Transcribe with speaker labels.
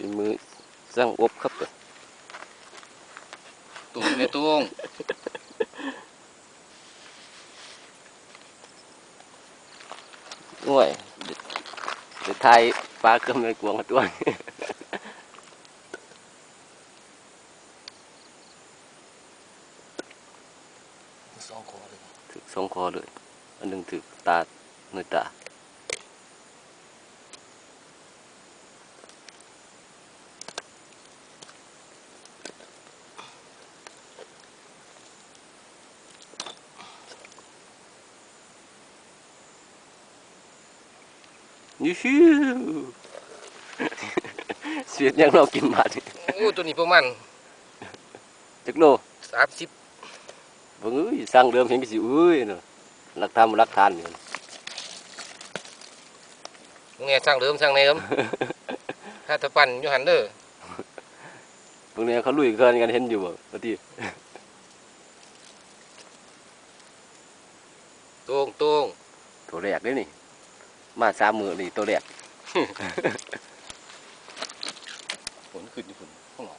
Speaker 1: ฝีมือสร้างอบครับ
Speaker 2: ตุ้งในตุ้ง
Speaker 1: ง่วยเดี๋ยวไทยปลาเกลือไม่กวงมาตัว
Speaker 2: สองคอเลย
Speaker 1: ถึกสองคอเลย อันหนึ่งถึกตาหน่วยตา ยูฮูเสียดยังเรากินมาดิ
Speaker 2: โอ้ตัวนี้ประมาณ
Speaker 1: จักโล
Speaker 2: สามสิบ
Speaker 1: เบิ่งเอ้ยสร้างเดิมเห็นก็สิเอ้ยเนาะหลักธรรมหลักฐานนี่
Speaker 2: ไงสร้างเดิมสร้างเดิมถ้าตะปั่นอยู่หันเด้อ
Speaker 1: พวกนี้เขาลุยเกินกันเห็นอยู่บ่ปฏิ
Speaker 2: ตุ้งตุ้ง
Speaker 1: ตัวแรกเด้นี่ มาสามมือนี่ตัวแรก
Speaker 2: ฝนขึ้นอยู่ฝนข้างนอก